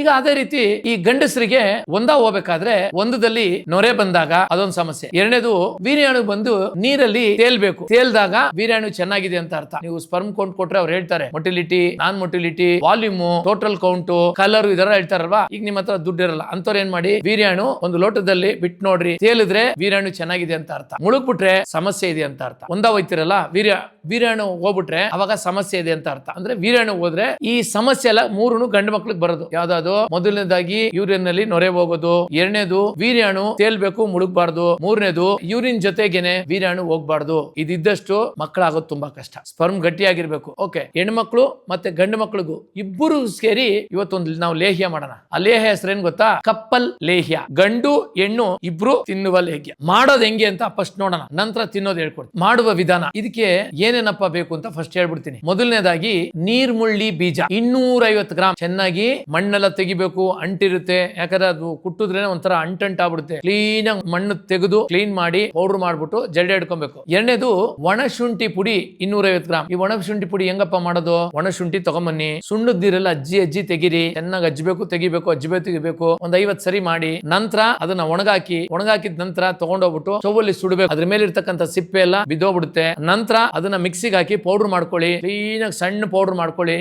ಈಗ ಅದೇ ರೀತಿ ಈ ಗಂಡಸರಿಗೆ ಒಂದ ಹೋಗ್ಬೇಕಾದ್ರೆ ಒಂದದಲ್ಲಿ ನೊರೆ ಬಂದಾಗ ಅದೊಂದು ಸಮಸ್ಯೆ. ಎರಡನೇದು ವೀರ್ಯಾಣು ಬಂದು ನೀರಲ್ಲಿ ತೇಲ್ಬೇಕು. ತೇಲ್ದಾಗ ವೀರ್ಯಾಣು ಚೆನ್ನಾಗಿದೆ ಅಂತ ಅರ್ಥ. ನೀವು ಸ್ಪರ್ಮ್ ಕೌಂಟ್ ಕೊಟ್ರೆ ಅವ್ರು ಹೇಳ್ತಾರೆ, motility non motility volume total count colour ಇದರ ಹೇಳ್ತಾರಲ್ವಾ? ಈಗ ನಿಮ್ಮ ಹತ್ರ ದುಡ್ಡು ಇರಲ್ಲ. ಅಂತವ್ರು ಏನ್ ಮಾಡಿ, ವೀರ್ಯಾಣು ಒಂದು ಲೋಟದಲ್ಲಿ ಬಿಟ್ ನೋಡ್ರಿ, ತೇಲಿದ್ರೆ ವೀರ್ಯಾಣು ಚೆನ್ನಾಗಿದೆ ಅಂತ ಅರ್ಥ. ಮುಳುಗ್ಬಿಟ್ರೆ ಸಮಸ್ಯೆ ಇದೆ ಅಂತ ಅರ್ಥ. ಒಂದ ಹೋಯ್ತಿರಲ್ಲ, ವೀರ್ಯ, ವೀರ್ಯಾಣು ಹೋಗ್ಬಿಟ್ರೆ ಅವಾಗ ಸಮಸ್ಯೆ ಇದೆ ಅಂತ ಅರ್ಥ. ಅಂದ್ರೆ ವೀರ್ಯಾಣು ಹೋದ್ರೆ ಈ ಸಮಸ್ಯೆ ಎಲ್ಲ ಮೂರುನು ಗಂಡು ಮಕ್ಳಿಗೆ ಬರೋದು. ಯಾವ್ದಾದ್ರು ಮೊದಲನೇದಾಗಿ ಯೂರಿನ್ನಲ್ಲಿ ನೊರೆ ಹೋಗೋದು. ಎರಡನೇದು ವೀರ್ಯಾಣು ತೇಲ್ಬೇಕು, ಮುಳುಗಬಾರ್ದು. ಮೂರನೇದು ಯೂರಿನ್ ಜೊತೆಗೆನೆ ವೀರ್ಯಾಣು ಹೋಗ್ಬಾರ್ದು. ಇದಿದ್ದಷ್ಟು ಮಕ್ಕಳಾಗೋದು ತುಂಬಾ ಕಷ್ಟ. ಸ್ಪರ್ಮ್ ಗಟ್ಟಿಯಾಗಿರ್ಬೇಕು. ಓಕೆ, ಹೆಣ್ಮಕ್ಳು ಮತ್ತೆ ಗಂಡು ಮಕ್ಳಿಗೂ ಇಬ್ಬರು ಸೇರಿ ಇವತ್ತೊಂದು ನಾವು ಲೇಹ್ಯ ಮಾಡೋಣ. ಆ ಲೇಹ್ಯ ಹೆಸರೇನ್ ಗೊತ್ತಾ? ಕಪ್ಪಲ್ ಲೇಹ್ಯ. ಗಂಡು, ಹೆಣ್ಣು ಇಬ್ರು ತಿನ್ನುವ ಲೇಹ್ಯ. ಮಾಡೋದು ಹೆಂಗೆ ಅಂತ ಫಸ್ಟ್ ನೋಡೋಣ. ನಂತರ ತಿನ್ನೋದು ಹೇಳ್ಕೊಡ್ತೀನಿ. ಮಾಡುವ ವಿಧಾನ. ಇದಕ್ಕೆ ಏನೇನಪ್ಪ ಬೇಕು ಅಂತ ಫಸ್ಟ್ ಹೇಳ್ಬಿಡ್ತೀನಿ. ಮೊದಲನೇದಾಗಿ ನೀರ್ಮುಳ್ಳಿ ಬೀಜ. ಇನ್ನೂರ ಐವತ್ತು ಗ್ರಾಮ್ ಚೆನ್ನಾಗಿ ಮಣ್ಣೆಲ್ಲ ತೆಗಿಬೇಕು, ಅಂಟಿರುತ್ತೆ. ಯಾಕಂದ್ರೆ ಅದು ಕುಟ್ಟಿದ್ರೆ ಒಂಥರ ಅಂಟಂಟಾಗ್ಬಿಡುತ್ತೆ. ಕ್ಲೀನ್ ಆಗಿ ಮಣ್ಣು ತೆಗೆದು ಕ್ಲೀನ್ ಮಾಡಿ ಪೌಡರ್ ಮಾಡ್ಬಿಟ್ಟು ಜಡ್ಡೆ ಇಡ್ಕೊಬೇಕು ಎರಡನೇದು ಒಣ ಶುಂಠಿ ಪುಡಿ ಇನ್ನೂರ ಐವತ್ತು ಗ್ರಾಮ್ ಈ ಒಣ ಶುಂಠಿ ಪುಡಿ ಹೆಂಗಪ್ಪ ಮಾಡೋದು? ಒಣ ಶುಂಠಿ ತಗೊಂಬನ್ನಿ. ಸುಣ್ಣದ ನೀರೆಲ್ಲ ಅಜ್ಜಿ ಅಜ್ಜಿ ತೆಗಿರಿ. ಚೆನ್ನಾಗಿ ಅಜ್ಜಬೇಕು, ತೆಗಿಬೇಕು ಅಜ್ಜಬೇ ತೆಗಿಬೇಕು. ಒಂದ್ ಐವತ್ ಸರಿ ಮಾಡಿ ನಂತರ ಅದನ್ನ ಒಣಗಾಕಿ, ಒಣಗಾಕಿದ ನಂತರ ತಗೊಂಡೋಗ್ಬಿಟ್ಟು ಸ್ಟೌವಲ್ಲಿ ಸುಡಬೇಕು. ಅದ್ರ ಮೇಲೆ ಇರ್ತಕ್ಕಂಥ ಸಿಪ್ಪೆ ಎಲ್ಲ ಬಿದ್ದೋಗ್ಬಿಡುತ್ತೆ. ನಂತರ ಅದನ್ನ ಮಿಕ್ಸಿಗೆ ಹಾಕಿ ಪೌಡರ್ ಮಾಡ್ಕೊಳ್ಳಿ. ಕ್ಲೀನ್ ಆಗಿ ಸಣ್ಣ ಪೌಡರ್ ಮಾಡ್ಕೊಳ್ಳಿ.